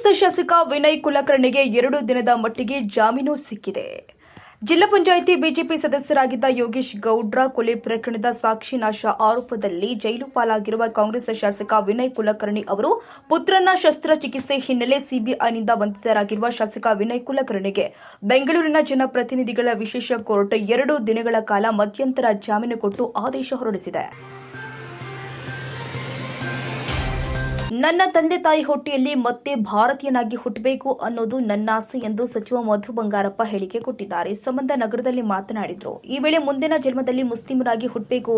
ಕಾಂಗ್ರೆಸ್ ಶಾಸಕ ವಿನಯ್ ಕುಲಕರ್ಣಿಗೆ ಎರಡು ದಿನದ ಮಟ್ಟಿಗೆ ಜಾಮೀನು ಸಿಕ್ಕಿದೆ. ಜಿಲ್ಲಾ ಪಂಚಾಯಿತಿ ಬಿಜೆಪಿ ಸದಸ್ಯರಾಗಿದ್ದ ಯೋಗೇಶ್ ಗೌಡ್ರ ಕೊಲೆ ಪ್ರಕರಣದ ಸಾಕ್ಷಿ ನಾಶ ಆರೋಪದಲ್ಲಿ ಜೈಲು ಪಾಲಾಗಿರುವ ಕಾಂಗ್ರೆಸ್ ಶಾಸಕ ವಿನಯ್ ಕುಲಕರ್ಣಿ ಅವರು ಪುತ್ರನ ಶಸ್ತ್ರಚಿಕಿತ್ಸೆ ಹಿನ್ನೆಲೆ ಸಿಬಿಐನಿಂದ ಬಂಧಿತರಾಗಿರುವ ಶಾಸಕ ವಿನಯ್ ಕುಲಕರ್ಣಿಗೆ ಬೆಂಗಳೂರಿನ ಜನಪ್ರತಿನಿಧಿಗಳ ವಿಶೇಷ ಕೋರ್ಟ್ ಎರಡು ದಿನಗಳ ಕಾಲ ಮಧ್ಯಂತರ ಜಾಮೀನು ಕೊಟ್ಟು ಆದೇಶ ಹೊರಡಿಸಿದೆ. ನನ್ನ ತಂದೆ ತಾಯಿ ಹೊಟ್ಟೆಯಲ್ಲಿ ಮತ್ತೆ ಭಾರತೀಯನಾಗಿ ಹುಟ್ಟಬೇಕು ಅನ್ನೋದು ನನ್ನ ಆಸೆ ಎಂದು ಸಚಿವ ಮಧು ಬಂಗಾರಪ್ಪ ಹೇಳಿಕೆ ಕೊಟ್ಟಿದ್ದಾರೆ. ಸಂಬಂಧ ನಗರದಲ್ಲಿ ಮಾತನಾಡಿದರು. ಈ ವೇಳೆ ಮುಂದಿನ ಜನ್ಮದಲ್ಲಿ ಮುಸ್ಲಿಮರಾಗಿ ಹುಟ್ಟಬೇಕು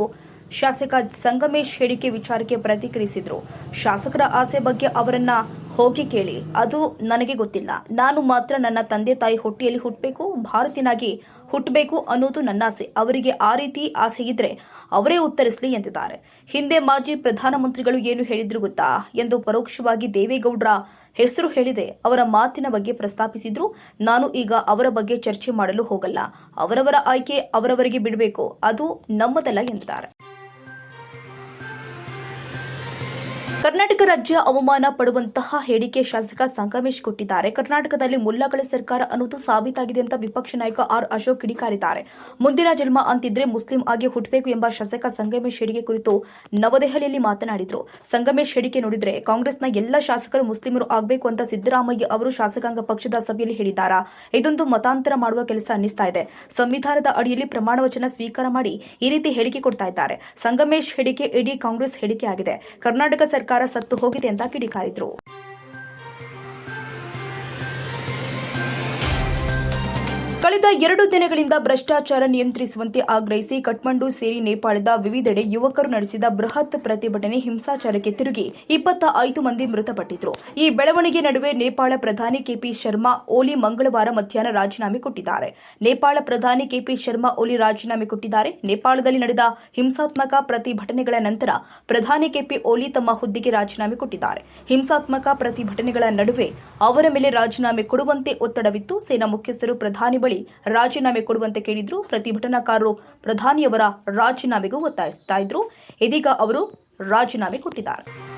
ಶಾಸಕ ಸಂಗಮೇಶ್ ಹೇಳಿಕೆ ವಿಚಾರಕ್ಕೆ ಪ್ರತಿಕ್ರಿಯಿಸಿದ್ರು. ಶಾಸಕರ ಆಸೆ ಬಗ್ಗೆ ಅವರನ್ನ ಹೋಗಿ ಕೇಳಿ. ಅದು ನನಗೆ ಗೊತ್ತಿಲ್ಲ. ನಾನು ಮಾತ್ರ ನನ್ನ ತಂದೆ ತಾಯಿ ಹೊಟ್ಟೆಯಲ್ಲಿ ಹುಟ್ಟಬೇಕು ಭಾರತಿನಾಗಿ ಹುಟ್ಟಬೇಕು ಅನ್ನೋದು ನನ್ನ ಆಸೆ. ಅವರಿಗೆ ಆ ರೀತಿ ಆಸೆ ಇದ್ರೆ ಅವರೇ ಉತ್ತರಿಸಲಿ ಎಂದಿದ್ದಾರೆ. ಹಿಂದೆ ಮಾಜಿ ಪ್ರಧಾನಮಂತ್ರಿಗಳು ಏನು ಹೇಳಿದ್ರು ಗೊತ್ತಾ? ಎಂದು ಪರೋಕ್ಷವಾಗಿ ದೇವೇಗೌಡರ ಹೆಸರು ಹೇಳಿದೆ. ಅವರ ಮಾತಿನ ಬಗ್ಗೆ ಪ್ರಸ್ತಾಪಿಸಿದ್ರು. ನಾನು ಈಗ ಅವರ ಬಗ್ಗೆ ಚರ್ಚೆ ಮಾಡಲು ಹೋಗಲ್ಲ. ಅವರವರ ಆಯ್ಕೆ ಅವರವರಿಗೆ ಬಿಡಬೇಕು. ಅದು ನಮ್ಮದಲ್ಲ ಎಂದಿದ್ದಾರೆ. ಕರ್ನಾಟಕ ರಾಜ್ಯ ಅವಮಾನ ಪಡುವಂತಹ ಹೇಳಿಕೆ ಶಾಸಕ ಸಂಗಮೇಶ್ ಕೊಟ್ಟಿದ್ದಾರೆ. ಕರ್ನಾಟಕದಲ್ಲಿ ಮುಲ್ಲಾಗಳ ಸರ್ಕಾರ ಅನ್ನೋದು ಸಾಬೀತಾಗಿದೆ ಅಂತ ವಿಪಕ್ಷ ನಾಯಕ ಆರ್ ಅಶೋಕ್ ಕಿಡಿಕಾರಿದ್ದಾರೆ. ಮುಂದಿನ ಜನ್ಮ ಅಂತಿದ್ರೆ ಮುಸ್ಲಿಂ ಆಗಿ ಹುಟ್ಟಬೇಕು ಎಂಬ ಶಾಸಕ ಸಂಗಮೇಶ್ ಹೇಳಿಕೆ ಕುರಿತು ನವದೆಹಲಿಯಲ್ಲಿ ಮಾತನಾಡಿದ್ರು. ಸಂಗಮೇಶ್ ಹೇಳಿಕೆ ನೋಡಿದ್ರೆ ಕಾಂಗ್ರೆಸ್ನ ಎಲ್ಲ ಶಾಸಕರು ಮುಸ್ಲಿಮರು ಆಗಬೇಕು ಅಂತ ಸಿದ್ದರಾಮಯ್ಯ ಅವರು ಶಾಸಕಾಂಗ ಪಕ್ಷದ ಸಭೆಯಲ್ಲಿ ಹೇಳಿದ್ದಾರಾ? ಇದೊಂದು ಮತಾಂತರ ಮಾಡುವ ಕೆಲಸ ಅನ್ನಿಸ್ತಾ ಇದೆ. ಸಂವಿಧಾನದ ಅಡಿಯಲ್ಲಿ ಪ್ರಮಾಣ ವಚನ ಸ್ವೀಕಾರ ಮಾಡಿ ಈ ರೀತಿ ಹೇಳಿಕೆ ಕೊಡ್ತಾ ಇದ್ದಾರೆ. ಸಂಗಮೇಶ್ ಹೇಳಿಕೆ ಇಡೀ ಕಾಂಗ್ರೆಸ್ ಹೇಳಿಕೆ ಆಗಿದೆ. ಕರ್ನಾಟಕ ಸರ್ಕಾರ ಸತ್ತು ಹೋಗಿದೆ ಅಂತ ಕಿಡಿಕಾರಿದ್ರು. ಕಳೆದ ಎರಡು ದಿನಗಳಿಂದ ಭ್ರಷ್ಟಾಚಾರ ನಿಯಂತ್ರಿಸುವಂತೆ ಆಗ್ರಹಿಸಿ ಕಠ್ಮಂಡು ಸೇರಿ ನೇಪಾಳದ ವಿವಿಧೆಡೆ ಯುವಕರು ನಡೆಸಿದ ಬೃಹತ್ ಪ್ರತಿಭಟನೆ ಹಿಂಸಾಚಾರಕ್ಕೆ ತಿರುಗಿ ಇಪ್ಪತ್ತ ಐದು ಮಂದಿ ಮೃತಪಟ್ಟಿದ್ರು. ಈ ಬೆಳವಣಿಗೆ ನಡುವೆ ನೇಪಾಳ ಪ್ರಧಾನಿ ಕೆಪಿ ಶರ್ಮಾ ಓಲಿ ಮಂಗಳವಾರ ಮಧ್ಯಾಹ್ನ ರಾಜೀನಾಮೆ ಕೊಟ್ಟಿದ್ದಾರೆ. ನೇಪಾಳ ಪ್ರಧಾನಿ ಕೆಪಿ ಶರ್ಮಾ ಓಲಿ ರಾಜೀನಾಮೆ ಕೊಟ್ಟಿದ್ದಾರೆ. ನೇಪಾಳದಲ್ಲಿ ನಡೆದ ಹಿಂಸಾತ್ಮಕ ಪ್ರತಿಭಟನೆಗಳ ನಂತರ ಪ್ರಧಾನಿ ಕೆಪಿ ಓಲಿ ತಮ್ಮ ಹುದ್ದೆಗೆ ರಾಜೀನಾಮೆ ಕೊಟ್ಟಿದ್ದಾರೆ. ಹಿಂಸಾತ್ಮಕ ಪ್ರತಿಭಟನೆಗಳ ನಡುವೆ ಅವರ ಮೇಲೆ ರಾಜೀನಾಮೆ ಕೊಡುವಂತೆ ಒತ್ತಡವಿತ್ತು. ಸೇನಾ ಮುಖ್ಯಸ್ಥರು ಪ್ರಧಾನಿ ಬಳಿ ರಾಜೀನಾಮೆ ಕೊಡುವಂತೆ ಕೇಳಿದ್ರು. ಪ್ರತಿಭಟನಾಕಾರರು ಪ್ರಧಾನಿಯವರ ರಾಜೀನಾಮೆಗೂ ಒತ್ತಾಯಿಸ್ತಾ ಇದ್ರು. ಇದೀಗ ಅವರು ರಾಜೀನಾಮೆ ಕೊಟ್ಟಿದ್ದಾರೆ.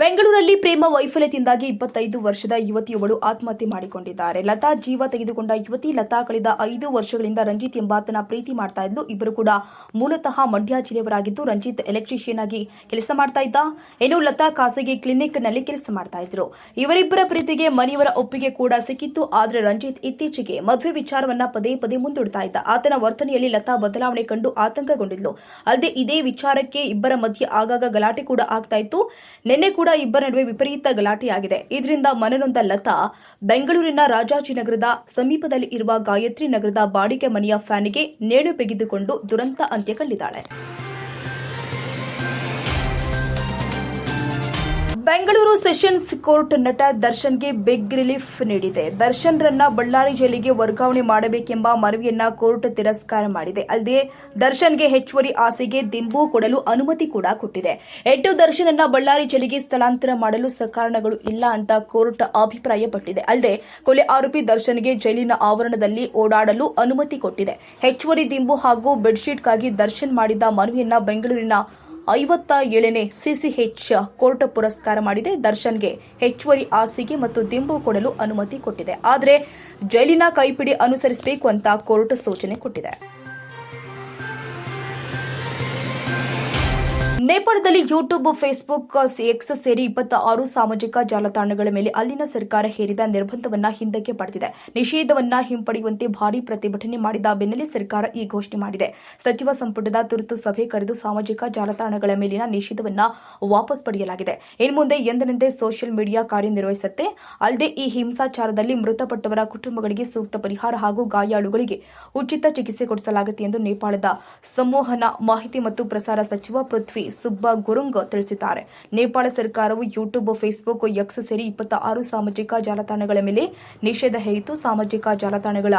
ಬೆಂಗಳೂರಲ್ಲಿ ಪ್ರೇಮ ವೈಫಲ್ಯದಿಂದಾಗಿ ಇಪ್ಪತ್ತೈದು ವರ್ಷದ ಯುವತಿಯೊಬ್ಬಳು ಆತ್ಮಹತ್ಯೆ ಮಾಡಿಕೊಂಡಿದ್ದಾರೆ. ಲತಾ ಜೀವ ತೆಗೆದುಕೊಂಡ ಯುವತಿ ಲತಾ ಕಳೆದ ಐದು ವರ್ಷಗಳಿಂದ ರಂಜಿತ್ ಎಂಬಾತನ ಪ್ರೀತಿ ಮಾಡ್ತಾ ಇದ್ಲು. ಇಬ್ಬರು ಕೂಡ ಮೂಲತಃ ಮಂಡ್ಯ ಜಿಲ್ಲೆಯವರಾಗಿದ್ದು ರಂಜಿತ್ ಎಲೆಕ್ಟ್ರಿಷಿಯನ್ ಆಗಿ ಕೆಲಸ ಮಾಡ್ತಾ ಇದ್ದ. ಇನ್ನು ಲತಾ ಖಾಸಗಿ ಕ್ಲಿನಿಕ್ನಲ್ಲಿ ಕೆಲಸ ಮಾಡ್ತಾ ಇದ್ರು. ಇವರಿಬ್ಬರ ಪ್ರೀತಿಗೆ ಮನೆಯವರ ಒಪ್ಪಿಗೆ ಕೂಡ ಸಿಕ್ಕಿತ್ತು. ಆದರೆ ರಂಜಿತ್ ಇತ್ತೀಚೆಗೆ ಮದುವೆ ವಿಚಾರವನ್ನ ಪದೇ ಪದೇ ಮುಂದೂಡ್ತಾ ಇದ್ದ. ಆತನ ವರ್ತನೆಯಲ್ಲಿ ಲತಾ ಬದಲಾವಣೆ ಕಂಡು ಆತಂಕಗೊಂಡಿದ್ಲು. ಅಲ್ಲದೆ ಇದೇ ವಿಚಾರಕ್ಕೆ ಇಬ್ಬರ ಮಧ್ಯೆ ಆಗಾಗ ಗಲಾಟೆ ಕೂಡ ಆಗ್ತಾ ಇತ್ತು. ನಿನ್ನೆ ಕೂಡ ಇಬ್ಬರ ನಡುವೆ ವಿಪರೀತ ಗಲಾಟೆಯಾಗಿದೆ. ಇದರಿಂದ ಮನನೊಂದ ಲತಾ ಬೆಂಗಳೂರಿನ ರಾಜಾಜಿನಗರದ ಸಮೀಪದಲ್ಲಿ ಇರುವ ಗಾಯತ್ರಿ ನಗರದ ಬಾಡಿಗೆ ಮನೆಯ ಫ್ಯಾನ್ಗೆ ನೇಣು ಬಿಗಿದುಕೊಂಡು ದುರಂತ ಅಂತ್ಯ ಕಂಡಿದ್ದಾಳೆ ಬೆಂಗಳೂರು ಸೆಷನ್ಸ್ ಕೋರ್ಟ್ ನಟ ದರ್ಶನ್ಗೆ ಬಿಗ್ ರಿಲೀಫ್ ನೀಡಿದೆ. ದರ್ಶನ್ ರನ್ನ ಬಳ್ಳಾರಿ ಜೈಲಿಗೆ ವರ್ಗಾವಣೆ ಮಾಡಬೇಕೆಂಬ ಮನವಿಯನ್ನ ಕೋರ್ಟ್ ತಿರಸ್ಕಾರ ಮಾಡಿದೆ. ಅಲ್ಲದೆ ದರ್ಶನ್ಗೆ ಹೆಚ್ಚುವರಿ ಆಸೆಗೆ ದಿಂಬು ಕೊಡಲು ಅನುಮತಿ ಕೂಡ ಕೊಟ್ಟಿದೆ. ಎಡ್ಡು ದರ್ಶನ್ ಅನ್ನ ಬಳ್ಳಾರಿ ಜೈಲಿಗೆ ಸ್ಥಳಾಂತರ ಮಾಡಲು ಸಕಾರಣಗಳು ಇಲ್ಲ ಅಂತ ಕೋರ್ಟ್ ಅಭಿಪ್ರಾಯಪಟ್ಟಿದೆ. ಅಲ್ಲದೆ ಕೊಲೆ ಆರೋಪಿ ದರ್ಶನ್ಗೆ ಜೈಲಿನ ಆವರಣದಲ್ಲಿ ಓಡಾಡಲು ಅನುಮತಿ ಕೊಟ್ಟಿದೆ. ಹೆಚ್ಚುವರಿ ದಿಂಬು ಹಾಗೂ ಬೆಡ್ಶೀಟ್ಗಾಗಿ ದರ್ಶನ್ ಮಾಡಿದ ಮನವಿಯನ್ನ ಬೆಂಗಳೂರಿನ ಐವತ್ತ ಏಳನೇ ಸಿಸಿಎಚ್ ಕೋರ್ಟ್ ಪುರಸ್ಕಾರ ಮಾಡಿದೆ. ದರ್ಶನ್ಗೆ ಹೆಚ್ಚುವರಿ ಆಸಿಗೆ ಮತ್ತು ದಿಂಬು ಕೊಡಲು ಅನುಮತಿ ಕೊಟ್ಟಿದೆ. ಆದರೆ ಜೈಲಿನ ಕೈಪಿಡಿ ಅನುಸರಿಸಬೇಕು ಅಂತ ಕೋರ್ಟ್ ಸೂಚನೆ ಕೊಟ್ಟಿದೆ. ನೇಪಾಳದಲ್ಲಿ ಯೂಟ್ಯೂಬ್, ಫೇಸ್ಬುಕ್ ಎಕ್ಸ್ ಸೇರಿ ಇಪ್ಪತ್ತ ಆರು ಸಾಮಾಜಿಕ ಜಾಲತಾಣಗಳ ಮೇಲೆ ಅಲ್ಲಿನ ಸರ್ಕಾರ ಹೇರಿದ ನಿರ್ಬಂಧವನ್ನ ಹಿಂದಕ್ಕೆ ಪಡೆದಿದೆ. ನಿಷೇಧವನ್ನ ಹಿಂಪಡೆಯುವಂತೆ ಭಾರೀ ಪ್ರತಿಭಟನೆ ಮಾಡಿದ ಬೆನ್ನಲ್ಲೇ ಸರ್ಕಾರ ಈ ಘೋಷಣೆ ಮಾಡಿದೆ. ಸಚಿವ ಸಂಪುಟದ ತುರ್ತು ಸಭೆ ಕರೆದು ಸಾಮಾಜಿಕ ಜಾಲತಾಣಗಳ ಮೇಲಿನ ನಿಷೇಧವನ್ನ ವಾಪಸ್ ಪಡೆಯಲಾಗಿದೆ. ಇನ್ನು ಮುಂದೆ ಎಂದಿನಂತೆ ಸೋಷಿಯಲ್ ಮೀಡಿಯಾ ಕಾರ್ಯನಿರ್ವಹಿಸುತ್ತೆ. ಅಲ್ಲದೆ ಈ ಹಿಂಸಾಚಾರದಲ್ಲಿ ಮೃತಪಟ್ಟವರ ಕುಟುಂಬಗಳಿಗೆ ಸೂಕ್ತ ಪರಿಹಾರ ಹಾಗೂ ಗಾಯಾಳುಗಳಿಗೆ ಉಚಿತ ಚಿಕಿತ್ಸೆ ಕೊಡಿಸಲಾಗುತ್ತೆ ಎಂದು ನೇಪಾಳದ ಸಂವಹನ ಮಾಹಿತಿ ಮತ್ತು ಪ್ರಸಾರ ಸಚಿವ ಪೃಥ್ವಿ ಸುಬ್ಬ ಗುರುಂಗ್ ತಿಳಿಸಿದ್ದಾರೆ. ನೇಪಾಳ ಸರ್ಕಾರವು ಯೂಟ್ಯೂಬ್, ಫೇಸ್ಬುಕ್, ಎಕ್ಸ್ ಸೇರಿ ಇಪ್ಪತ್ತ ಆರು ಸಾಮಾಜಿಕ ಜಾಲತಾಣಗಳ ಮೇಲೆ ನಿಷೇಧ ಹೇರಿತು ಸಾಮಾಜಿಕ ಜಾಲತಾಣಗಳ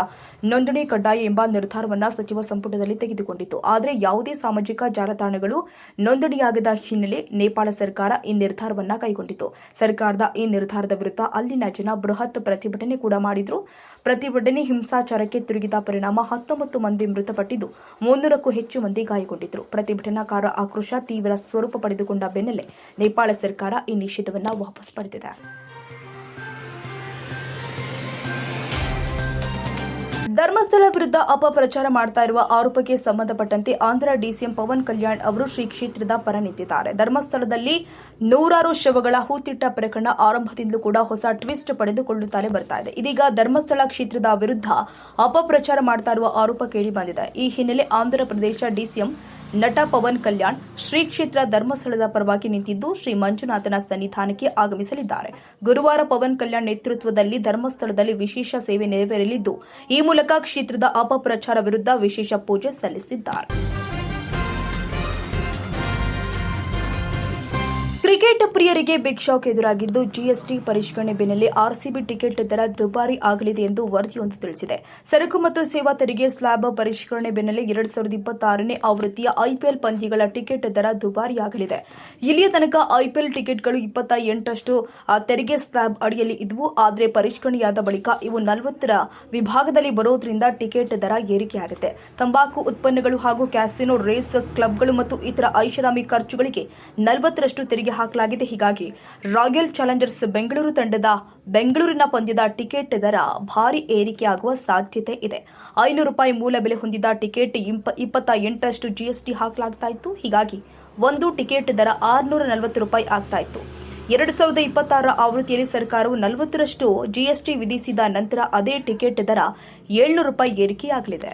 ನೋಂದಣಿ ಕಡ್ಡಾಯ ಎಂಬ ನಿರ್ಧಾರವನ್ನು ಸಚಿವ ಸಂಪುಟದಲ್ಲಿ ತೆಗೆದುಕೊಂಡಿತು ಆದರೆ ಯಾವುದೇ ಸಾಮಾಜಿಕ ಜಾಲತಾಣಗಳು ನೋಂದಣಿಯಾಗದ ಹಿನ್ನೆಲೆ ನೇಪಾಳ ಸರ್ಕಾರ ಈ ನಿರ್ಧಾರವನ್ನು ಕೈಗೊಂಡಿತು ಸರ್ಕಾರದ ಈ ನಿರ್ಧಾರದ ವಿರುದ್ಧ ಅಲ್ಲಿನ ಜನ ಬೃಹತ್ ಪ್ರತಿಭಟನೆ ಕೂಡ ಮಾಡಿದ್ರು. ಪ್ರತಿಭಟನೆ ಹಿಂಸಾಚಾರಕ್ಕೆ ತಿರುಗಿದ ಪರಿಣಾಮ ಹತ್ತೊಂಬತ್ತು ಮಂದಿ ಮೃತಪಟ್ಟಿದ್ದು, ಮುನ್ನೂರಕ್ಕೂ ಹೆಚ್ಚು ಮಂದಿ ಗಾಯಗೊಂಡಿದ್ರು. ಪ್ರತಿಭಟನಾಕಾರ ಆಕ್ರೋಶ ತೀವ್ರ ನಿಷೇಧದ ಸ್ವರೂಪ ಪಡೆದುಕೊಂಡ ಬೆನ್ನಲ್ಲೇ ನೇಪಾಳ ಸರ್ಕಾರ ಈ ನಿಷೇಧವನ್ನು ವಾಪಸ್ ಪಡೆದಿದೆ. ಧರ್ಮಸ್ಥಳ ವಿರುದ್ಧ ಅಪಪ್ರಚಾರ ಮಾಡ್ತಾ ಇರುವ ಆರೋಪಕ್ಕೆ ಸಂಬಂಧಪಟ್ಟಂತೆ ಆಂಧ್ರ ಡಿಸಿಎಂ ಪವನ್ ಕಲ್ಯಾಣ್ ಅವರು ಶ್ರೀ ಕ್ಷೇತ್ರದ ಪರ ನಿಂತಿದ್ದಾರೆ. ಧರ್ಮಸ್ಥಳದಲ್ಲಿ ನೂರಾರು ಶವಗಳ ಹೂತಿಟ್ಟ ಪ್ರಕರಣ ಆರಂಭದಿಂದಲೂ ಕೂಡ ಹೊಸ ಟ್ವಿಸ್ಟ್ ಪಡೆದುಕೊಳ್ಳುತ್ತಲೇ ಬರ್ತಾ ಇದೆ. ಇದೀಗ ಧರ್ಮಸ್ಥಳ ಕ್ಷೇತ್ರದ ವಿರುದ್ಧ ಅಪಪ್ರಚಾರ ಮಾಡ್ತಾ ಇರುವ ಆರೋಪ ಕೇಳಿ ಬಂದಿದೆ. ಈ ಹಿನ್ನೆಲೆ ಆಂಧ್ರ ಪ್ರದೇಶ ಡಿಸಿಎಂ ನಟ ಪವನ್ ಕಲ್ಯಾಣ್ ಶ್ರೀ ಕ್ಷೇತ್ರ ಧರ್ಮಸ್ಥಳದ ಪರವಾಗಿ ನಿಂತಿದ್ದು ಶ್ರೀ ಮಂಜುನಾಥನ ಸನ್ನಿಧಾನಕ್ಕೆ ಆಗಮಿಸಲಿದ್ದಾರೆ. ಗುರುವಾರ ಪವನ್ ಕಲ್ಯಾಣ್ ನೇತೃತ್ವದಲ್ಲಿ ಧರ್ಮಸ್ಥಳದಲ್ಲಿ ವಿಶೇಷ ಸೇವೆ ನೆರವೇರಲಿದ್ದು, ಈ ಮೂಲಕ ಕ್ಷೇತ್ರದ ಅಪಪ್ರಚಾರ ವಿರುದ್ಧ ವಿಶೇಷ ಪೂಜೆ ಸಲ್ಲಿಸಿದ್ದಾರೆ. ಕ್ರಿಕೆಟ್ ಪ್ರಿಯರಿಗೆ ಬಿಗ್ ಶಾಕ್ ಎದುರಾಗಿದ್ದು ಜಿಎಸ್ಟಿ ಪರಿಷ್ಕರಣೆ ಬೆನ್ನಲ್ಲೇ ಆರ್ಸಿಬಿ ಟಿಕೆಟ್ ದರ ದುಬಾರಿ ಆಗಲಿದೆ ಎಂದು ವರದಿಯೊಂದು ತಿಳಿಸಿದೆ. ಸರಕು ಮತ್ತು ಸೇವಾ ತೆರಿಗೆ ಸ್ಲ್ಯಾಬ್ ಪರಿಷ್ಕರಣೆ ಬೆನ್ನಲ್ಲೇ ಎರಡ್ ಸಾವಿರದ ಇಪ್ಪತ್ತಾರನೇ ಆವೃತ್ತಿಯ ಐಪಿಎಲ್ ಪಂದ್ಯಗಳ ಟಿಕೆಟ್ ದರ ದುಬಾರಿಯಾಗಲಿದೆ ಇಲ್ಲಿಯ ತನಕ ಐಪಿಎಲ್ ಟಿಕೆಟ್ಗಳು ಇಪ್ಪತ್ತ ಎಂಟರಷ್ಟು ತೆರಿಗೆ ಸ್ಲ್ಯಾಬ್ ಅಡಿಯಲ್ಲಿ ಇದ್ವು. ಆದರೆ ಪರಿಷ್ಕರಣೆಯಾದ ಬಳಿಕ ಇವು ನಲವತ್ತರ ವಿಭಾಗದಲ್ಲಿ ಬರೋದ್ರಿಂದ ಟಿಕೆಟ್ ದರ ಏರಿಕೆಯಾಗುತ್ತೆ ತಂಬಾಕು ಉತ್ಪನ್ನಗಳು ಹಾಗೂ ಕ್ಯಾಸಿನೋ ರೇಸ್ ಕ್ಲಬ್ಗಳು ಮತ್ತು ಇತರ ಐಷಾರಾಮಿ ಖರ್ಚುಗಳಿಗೆ ನಲವತ್ತರಷ್ಟು ತೆರಿಗೆ ಹಾಕಲಾಗಿದೆ. ಹೀಗಾಗಿ ರಾಯಲ್ ಚಾಲೆಂಜರ್ಸ್ ಬೆಂಗಳೂರು ತಂಡದ ಬೆಂಗಳೂರಿನ ಪಂದ್ಯದ ಟಿಕೆಟ್ ದರ ಭಾರಿ ಏರಿಕೆಯಾಗುವ ಸಾಧ್ಯತೆ ಇದೆ. ಐನೂರು ರೂಪಾಯಿ ಮೂಲ ಬೆಲೆ ಹೊಂದಿದ ಟಿಕೆಟ್ ಇಂಪ ಇಪ್ಪತ್ತ ಎಂಟರಷ್ಟು ಜಿಎಸ್ಟಿ ಹಾಕಲಾಗ್ತಾ ಇತ್ತು. ಹೀಗಾಗಿ ಒಂದು ಟಿಕೆಟ್ ದರ ಆರುನೂರ ನಲವತ್ತು ರೂಪಾಯಿ ಆಗ್ತಾ ಇತ್ತು. ಎರಡು ಸಾವಿರದ ಇಪ್ಪತ್ತಾರ ಆವೃತ್ತಿಯಲ್ಲಿ ಸರ್ಕಾರವು ನಲವತ್ತರಷ್ಟು ಜಿಎಸ್ಟಿ ವಿಧಿಸಿದ ನಂತರ ಅದೇ ಟಿಕೆಟ್ ದರ ಏಳ್ನೂರು ರೂಪಾಯಿ ಏರಿಕೆಯಾಗಲಿದೆ.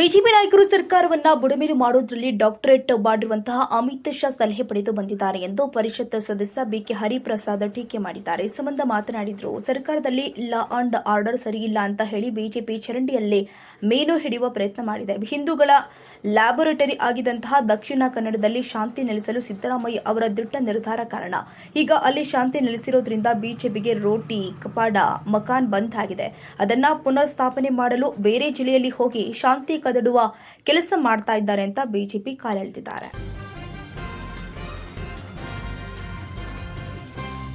ಬಿಜೆಪಿ ನಾಯಕರು ಸರ್ಕಾರವನ್ನ ಬುಡಮೇಲು ಮಾಡುವುದರಲ್ಲಿ ಡಾಕ್ಟರೇಟ್ ಮಾಡಿರುವಂತಹ ಅಮಿತ್ ಶಾ ಸಲಹೆ ಪಡೆದು ಬಂದಿದ್ದಾರೆ ಎಂದು ಪರಿಷತ್ ಸದಸ್ಯ ಬಿಕೆ ಹರಿಪ್ರಸಾದ್ ಟೀಕೆ ಮಾಡಿದ್ದಾರೆ. ಈ ಸಂಬಂಧ ಮಾತನಾಡಿದ್ರು, ಸರ್ಕಾರದಲ್ಲಿ ಲಾ ಅಂಡ್ ಆರ್ಡರ್ ಸರಿಯಿಲ್ಲ ಅಂತ ಹೇಳಿ ಬಿಜೆಪಿ ಚರಂಡಿಯಲ್ಲೇ ಮೇನು ಹಿಡಿಯುವ ಪ್ರಯತ್ನ ಮಾಡಿದೆ. ಹಿಂದೂಗಳ ಲ್ಯಾಬೊರೇಟರಿ ಆಗಿದ್ದಂತಹ ದಕ್ಷಿಣ ಕನ್ನಡದಲ್ಲಿ ಶಾಂತಿ ನೆಲೆಸಲು ಸಿದ್ದರಾಮಯ್ಯ ಅವರ ದಿಟ್ಟ ನಿರ್ಧಾರ ಕಾರಣ. ಈಗ ಅಲ್ಲಿ ಶಾಂತಿ ನೆಲೆಸಿರೋದ್ರಿಂದ ಬಿಜೆಪಿಗೆ ರೋಟಿ, ಕಪಾಡ, ಮಕಾನ್ ಬಂದ್ ಆಗಿದೆ. ಅದನ್ನ ಪುನರ್ ಸ್ಥಾಪನೆ ಮಾಡಲು ಬೇರೆ ಜಿಲ್ಲೆಯಲ್ಲಿ ಹೋಗಿ ಶಾಂತಿ ಕದಡುವ ಕೆಲಸ ಮಾಡ್ತಾ ಇದ್ದಾರೆ ಅಂತ ಬಿಜೆಪಿ ಕಾಲೆಳೆದಿದ್ದಾರೆ.